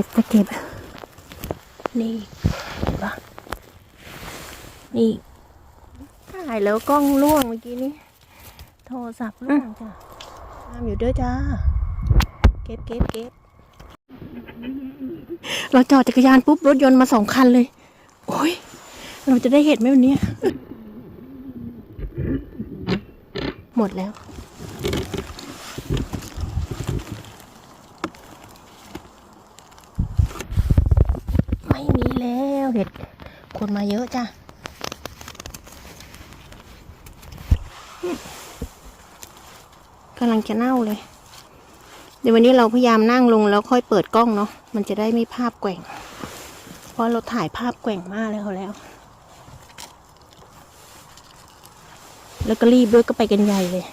ก็บจะเก็บ นี่เห็นปะนี่ถ่ายแล้วกล้องล่วงเมื่อกี้นี้ โทรศัพท์ล่วงจ้ะตามอยู่เด้อจ้า เก็บเก็บเก็บเราจอดจักรยานปุ๊บ รถยนต์มาสองคันเลย โอ้ย เราจะได้เห็นไหมวันนี้ หมดแล้ว ไม่มีแล้วเห็ด คนมาเยอะจ้ะกำลังจะเน่าเลย เดี๋ยววันนี้เราพยายามนั่งลงแล้วค่อยเปิดกล้องเนาะ มันจะได้ไม่ภาพแกว่ง เพราะเราถ่ายภาพแกว่งมากเลยเขาแล้ว แล้วก็รีบด้วยก็ไปกันใหญ่เลย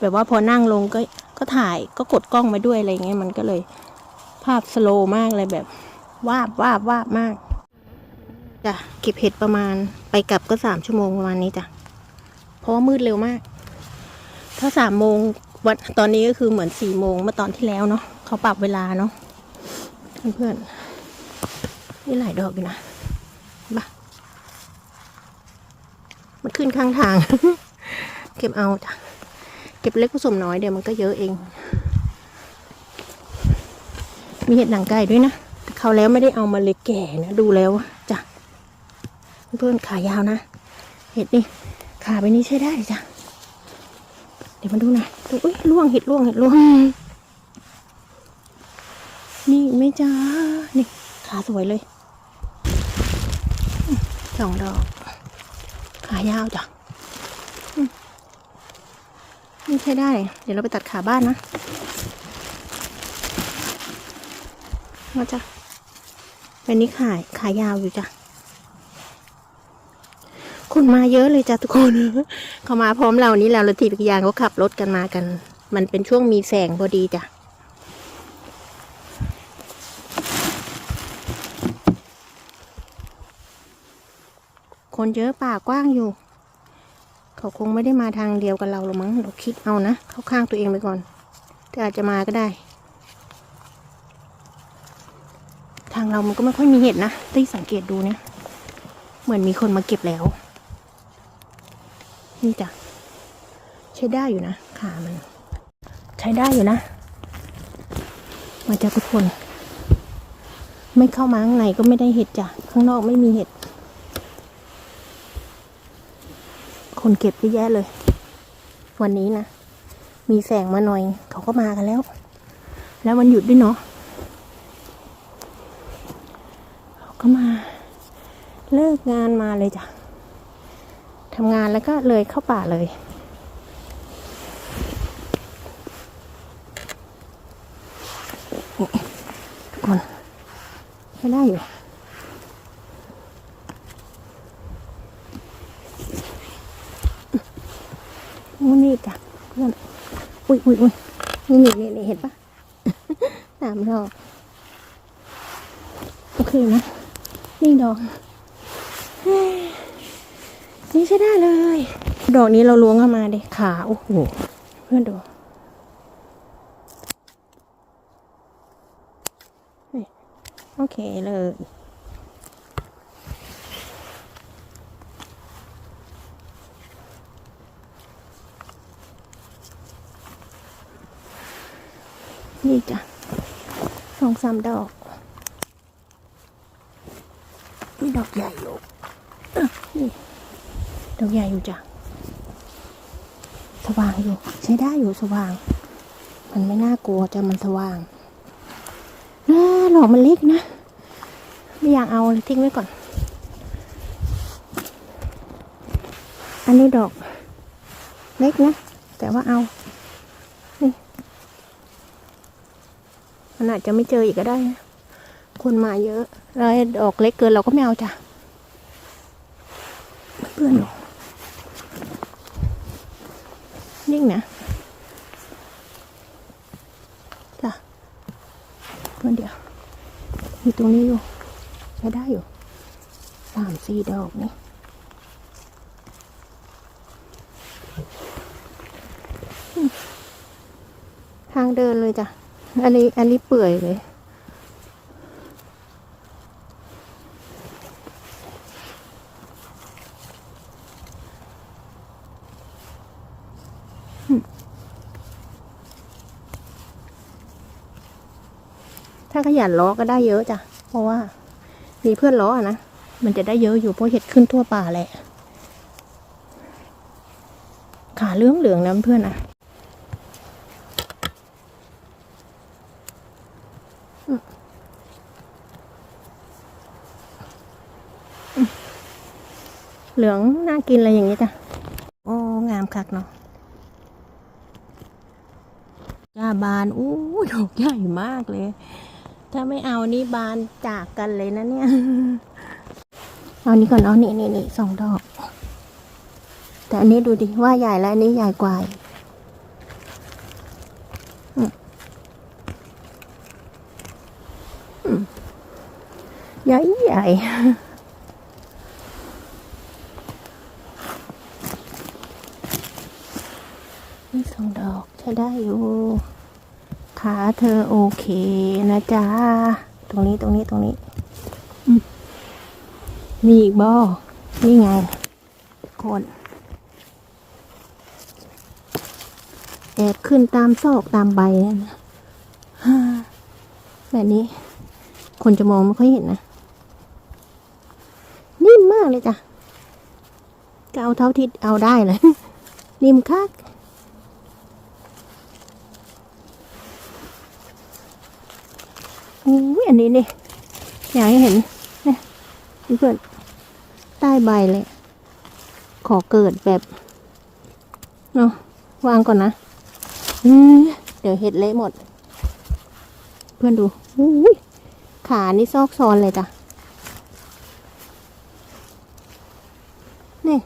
แบบว่าพอนั่งลงก็ ก็ถ่ายก็กดกล้องมาด้วยอะไรเงี้ยมันก็เลย ภาพสโลว์มากเลยแบบวาบวาบวาบมาก จ้ะเก็บเห็ดประมาณไปกลับก็สามชั่วโมงประมาณนี้จ้ะเพราะว่ามืดเร็วมาก ถ้าสามโมงวันตอนนี้ก็คือเหมือนสี่โมงเมื่อตอนที่แล้วเนาะเขาปรับเวลาเนาะเพื่อนๆนี่หลายดอกอยู่นะบ้ามันขึ้นข้างทาง เก็บเอาจ้ะเก็บเล็กผสมน้อยเดี๋ยวมันก็เยอะเอง มีเห็ดหนังไก่ด้วยนะแต่เขาแล้วไม่ได้เอามาเลยแก่นะดูแล้วจ้ะ เพื่อนขายาวนะ เห็ดนี่ขาไปนี้ใช้ได้จ้ะ เดี๋ยวมาดูหนะดูอุ้ยล่วงเห็ดล่วงเห็ดล่วง นี่ไม่จ้า นี่ขาสวยเลย สองดอก ขายาวจ้ะนี่ใช้ได้ เดี๋ยวเราไปตัดขาบ้านนะ มาจ้ะวันนี้ขายขายยาวอยู่จ้ะ คนมาเยอะเลยจ้ะทุกคน เขามาพร้อมเรานี่แล้วรถถีบจักรยานเขาขับรถกันมากัน มันเป็นช่วงมีแสงพอดีจ้ะคนเยอะป่ากว้างอยู่ เขาคงไม่ได้มาทางเดียวกับเราหรอกมั้งเราคิดเอานะเข้าข้างตัวเองไปก่อน แต่อาจจะมาก็ได้ ทางเรามันก็ไม่ค่อยมีเห็ดนะที่สังเกตดูเนี่ย เหมือนมีคนมาเก็บแล้ว นี่จ้ะใช้ได้อยู่นะขามัน ใช้ได้อยู่นะ มาจากทุกคน ไม่เข้ามาข้างในก็ไม่ได้เห็ดจ้ะข้างนอกไม่มีเห็ด คนเก็บเยอะแยะเลย วันนี้นะ มีแสงมาหน่อย เขาก็มากันแล้ว แล้ววันหยุดด้วยเนาะเขาก็มา เลิกงานมาเลยจ้ะ ทำงานแล้วก็เลยเข้าป่าเลยนี่ทุกคนไม่ได้อยู่นู่นนี่จ้ะเพื่อนอุ้ยอุ้ยอุ้ยนี่นี่นี่นี่เห็นปะสามดอกโอเคนะนี่ดอก นี่ใช้ได้เลย ดอกนี้เราล้วงเข้ามาเด็ขาโอ้โหเพื่อนดูนี่โอเคเลยนี่จ้ะสองสามดอกนี่ดอกใหญ่อยู่อะนี่ ดอกใหญ่อยู่จ้ะ สว่างอยู่ ใช้ได้อยู่สว่าง มันไม่น่ากลัวจ้ะมันสว่างน่าหลอกมันเล็กนะ ไม่อยากเอาทิ้งไว้ก่อน อันนี้ดอก เล็กนะ แต่ว่าเอานี่มันอาจจะไม่เจออีกก็ได้นะคนมาเยอะ แล้วดอกเล็กเกินเราก็ไม่เอาจ้ะเพื่อนหนู นิ่งนะจ้ะเพื่อนเดียวอยู่ตรงนี้อยู่ ใช้ได้อยู่สามสี่ดอกนี่ทางเดินเลยจ้ะ อันนี้อันนี้เปื่อยเลย ถ้าขยันล้อก็ได้เยอะจ้ะ เพราะว่ามีเพื่อนล้อนะ มันจะได้เยอะอยู่เพราะเห็ดขึ้นทั่วป่าแหละ ขาเหลืองเหลืองนะเพื่อนนะเหลืองน่ากินอะไรอย่างนี้จ้ะ โอ้ งามคักเนาะหญ้าบานอู้ดอกใหญ่มากเลย ถ้าไม่เอานี่บานจากกันเลยนะเนี่ย เอานี้ก่อนเอานี่นี่นี่สองดอก แต่อันนี้ดูดิว่าใหญ่แล้วอันนี้ใหญ่กว่าใหญ่ใหญ่ นี่สองดอกใช้ได้อยู่ ขา เธอโอเคนะจ๊ะ ตรงนี้ตรงนี้ตรงนี้อืมมีอีกบ่นี่ไง คนแอบขึ้นตามซอกตามใบนั่นนะฮ่าแบบนี้ คนจะมองไม่ค่อยเห็นนะ นิ่มมากเลยจ้ะจะเอาเท่าที่เอาได้เลย นิ่มคัก อุ้ยอันนี้นี่อยากให้เห็นเนี่ยเพื่อนใต้ใบเลย ขอเกิดแบบเนาะวางก่อนนะเดี๋ยวเห็ดเละหมด เพื่อนดูอุ้ขานี่ซอกซอนเลยจ้ะนี่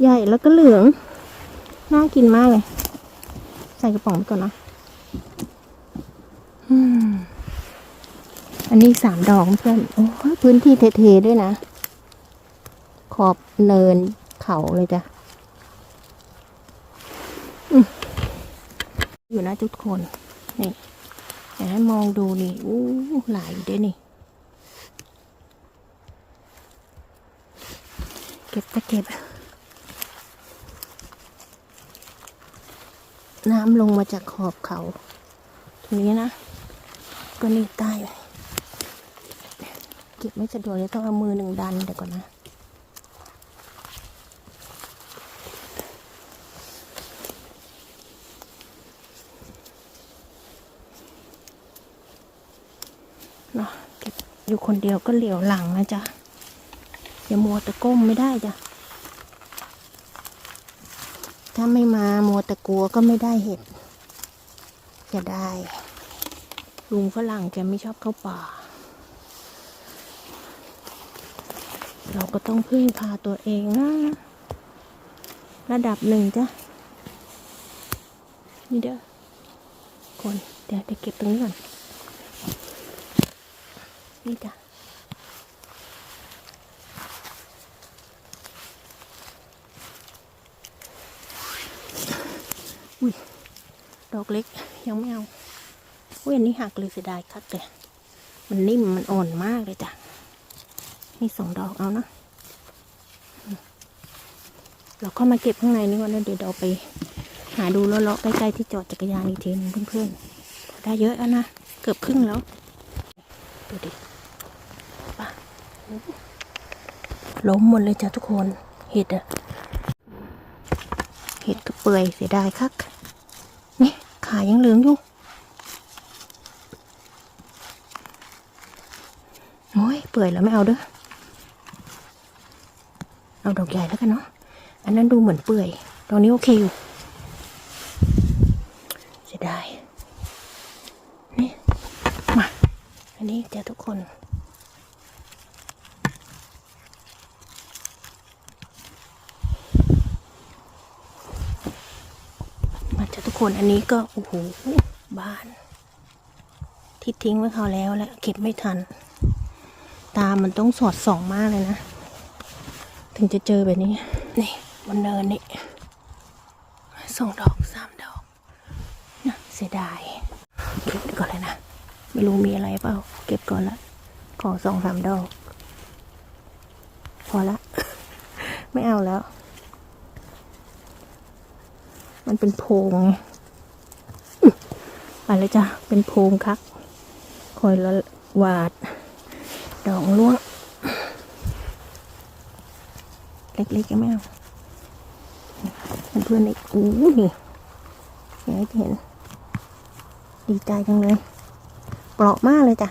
ใหญ่แล้วก็เหลือง น่ากินมากเลย ใส่กระป๋องไปก่อนนะ อืม นนี้สามดอกเพื่อนโอ้พื้นที่เทๆด้วยนะ ขอบเนินเขาเลยจ้ะอยู่นะทุกคน นี่อยากให้มองดูนี่อู้หลายอยู่ด้วยนี่ เก็บจะเก็บ น้ำลงมาจากขอบเขา ตรงนี้นะ ก็นี่ใต้ไป เก็บไม่สะดวกเลยต้องเอามือหนึ่งดันเดี๋ยวก่อนนะเนาะเก็บอยู่คนเดียวก็เหลียวหลังนะจ๊ะ อย่ามัวแต่ก้มไม่ได้จ้ะ ถ้าไม่มามัวแต่กลัวก็ไม่ได้เห็ดจะได้ ลุงฝรั่งแกไม่ชอบเข้าป่า เราก็ต้องพึ่งพาตัวเองนะ ระดับหนึ่งจ้ะ นี่เด้อคนเดี๋ยวเดี๋ยวเก็บตรงนี้ก่อน นี่จ้ะอุ้ย ดอกเล็ก ยังไม่เอาอุ้ยอันนี้หักเลยเสียดายคักเลยมันนิ่มมันอ่อนมากเลยจ้ะ นี่สองดอกเอานะเราก็มาเก็บข้างในนี่ก่อนแล้วเดี๋ยวเราไป หาดูเลาะๆใกล้ๆที่จอดจักรยานอีกทีหนึงเพื่อนๆได้เยอะแล้วนะเกือบครึ่งแล้วดูดิป่ะล้มหมดเลยจ้ะทุกคนเห็ดอะเห็ดก็เปื่อยเสียดายคักนี่ขายังเหลืองอยู่โอ้ยเปื่อยแล้วไม่เอาเด้อ เอาดอกใหญ่แล้วกันเนาะ อันนั้นดูเหมือนเปื่อยตอนนี้โอเคอยู่เสียดาย นี่ มา อันนี้เจอทุกคนมาเจอทุกคนอันนี้ก็ โอ้โหบ้าน ที่ทิ้งไว้เขาแล้วแหละเก็บไม่ทัน ตามันต้องสอดส่องมากเลยนะ ถึงจะเจอแบบนี้ นี่บนเนินนี่สองดอกสามดอกนะเสียดายเก็บก่อนเลยนะ ไม่รู้มีอะไรเปล่า เก็บก่อนละขอสองสามดอก พอละ ไม่เอาแล้ว มันเป็นโพรงอื้อไปเลยจ้ะเป็นโพรงคัก คอยละหวาด ดอกล่วง เล็กๆก็ไม่เอาเพื่อนๆอีกอู้นี่อยากให้เห็น ดีใจจังเลย เปราะมากเลยจ้ะ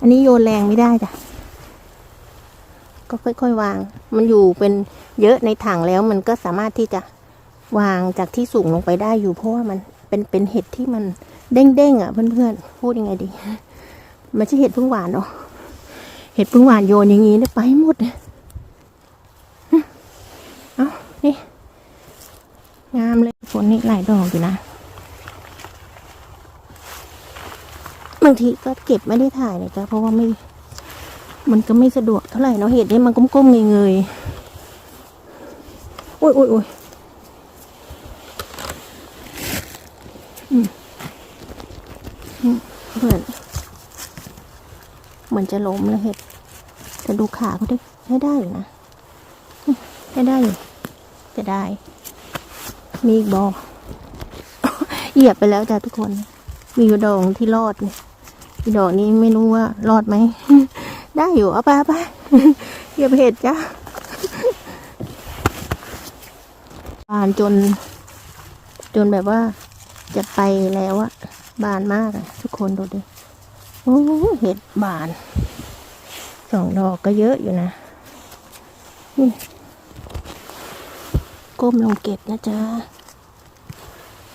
อันนี้โยนแรงไม่ได้จ้ะ ก็ค่อยๆวาง มันอยู่เป็นเยอะในถังแล้วมันก็สามารถที่จะวางจากที่สูงลงไปได้อยู่เพราะว่ามันเป็นเป็นเห็ดที่มันเด้งๆอะเพื่อนๆ พูดยังไงดี มันใช่เห็ดพึ่งหวานเนาะ ห็ดพึ่งหวานโยนอย่างงี้เนี่ยไปหมดเลยเอานี่ งามเลยฝนนี่หลายดอกอยู่นะ บางทีก็เก็บไม่ได้ถ่ายเลยจ้ะเพราะว่าไม่ มันก็ไม่สะดวกเท่าไหร่เนาะเห็ดนี่มันก้มๆเงยๆโอ้ยโอ้ยโอ้ยอืมอืมเพื่อนเหมือนจะล้มแล้วเห็ด แต่ดูขาเขาดิให้ได้อยู่นะให้ได้อยู่จะได้ มีอีกบอเหยียบไปแล้วจ้ะทุกคน มีอยู่ดอกที่รอดเนี่ยดอกนี้ไม่รู้ว่ารอดไหม ได้อยู่เอาไปเอาไปเหยียบเห็ดจ้ะบานจน จนแบบว่า จะไปแล้วอะบานมากอะทุกคนดูดิโอ้เห็ดบาน สองดอกก็เยอะอยู่นะนี่ก้มลงเก็บนะจ๊ะ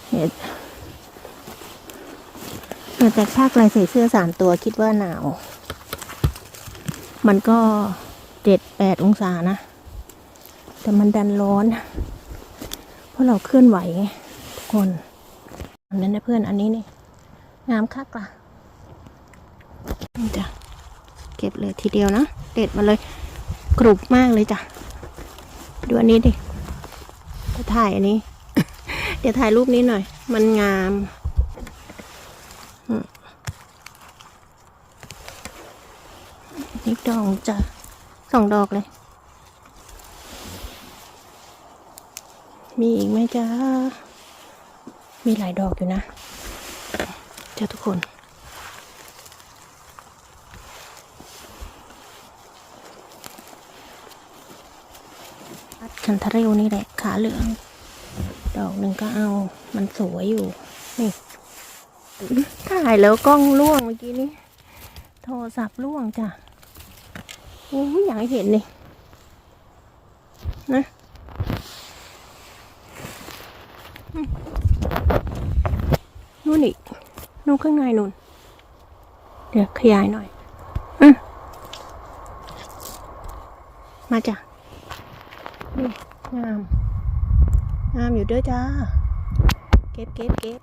เห็ดมาจากภาคไรใส่เสื้อสามตัวคิดว่าหนาว มันก็เจ็ดแปดองศานะ แต่มันดันร้อน เพราะเราเคลื่อนไหวไงทุกคนอันนั้นนะเพื่อนอันนี้นี่ งามคักล่ะนี่จ้ะ เก็บเลยทีเดียวนะเด็ดมาเลยกรุบมากเลยจ้ะดูอันนี้ดิจะถ่ายอันนี้ เดี๋ยวถ่ายรูปนี้หน่อย มันงามนี่ดอกจ้ะสองดอกเลย มีอีกไหมจ้ามีหลายดอกอยู่นะ เจ้าทุกคน คันทะเรวนี่แหละขาเหลือง ดอกหนึ่งก็เอา มันสวยอยู่ นี่ ถ่ายแล้วกล้องล่วงเมื่อกี้นี้ โทรศัพท์ล่วงจ้ะโอ้ยอยากเห็นนี่นะนู่นอีกนู่นข้างในนู่น เดี๋ยวขยายหน่อยอมาจ้ะ งาม งามอยู่เด้อจ้า เก็บเก็บเก็บ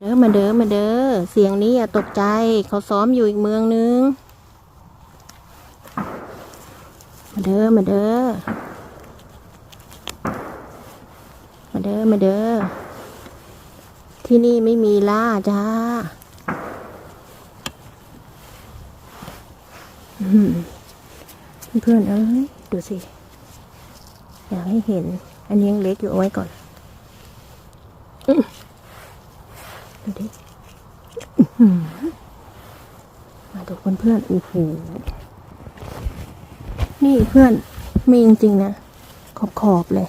เด้อมาเด้อมาเด้อ เสียงนี้อย่าตกใจ เขาซ้อมอยู่อีกเมืองนึง มาเด้อมาเด้อ มาเด้อมาเด้อ ที่นี่ไม่มีล่าจ้าเพื่อนเอ้ยดูสิ อยากให้เห็น อันนี้ยังเล็กอยู่เอาไว้ก่อนดูดิมาดูเพื่อนๆโอ้โหนี่เพื่อนมีจริงๆนะ ขอบขอบๆเลย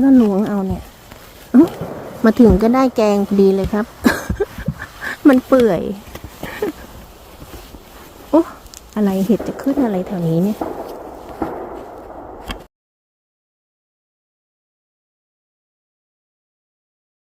แล้วล้วงเอาเนี่ยมาถึงก็ได้แกงพอดีเลยครับ มันเปื่อย โอ้อะไรเห็ดจะขึ้นอะไรแถวนี้เนี่ย